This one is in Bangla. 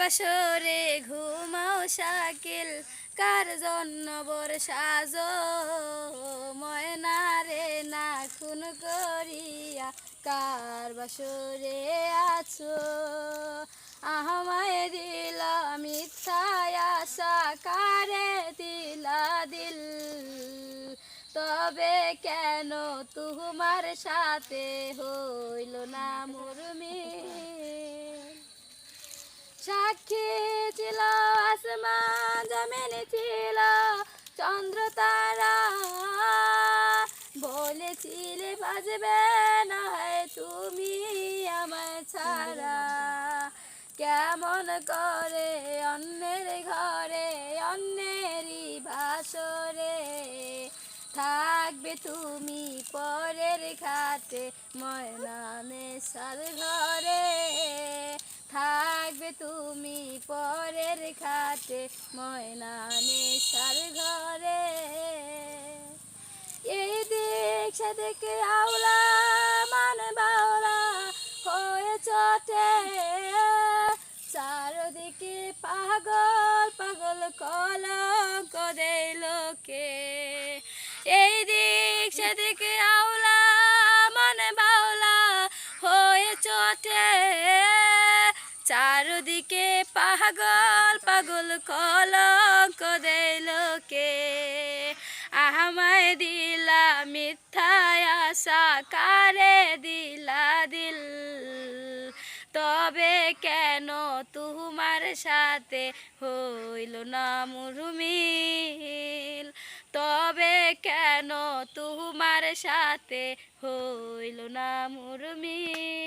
বাসরে ঘুমাও শাকিল, কার জন্য বর সাজো ময়না রে না খুন করিয়া, কার বাসরে আছো? আহমায় দিল মিথ্যায় আশা, কারে দিলা দিল? তবে কেন তোমার সাথে হইল না মুরমি? সাক্ষী ছিল, আসমান জমিনে ছিল, চন্দ্র তারা। বলেছিলে বাজবে না হয় তুমি আমায় ছাড়া। কেমন করে অন্যের ঘরে, অন্যেরই ভাসরে। থাকবে তুমি পরের খাতে ময়নানে সার ঘরে। পরের খাতে ময়নানে সার ঘরে। এই দিক সেদিকে আওলা, মান বাওলা হয়ে চটে। চারদিকে পাগল পাগল কলঙ্ক দেয় লোকে। এই দিক সেদিকে আওলা মানে বাউলা হয়ে চটে। চারদিকে পাগল পাগল কলঙ্ক দেয় লোকে। আহমায় দিলা মিথ্যায় আশা, কারে দিলা দিল? তবে কেন তোমার সাথে হইল না মুরুমিল? তবে কেন তোমার সাথে হইল না মুরুমিল?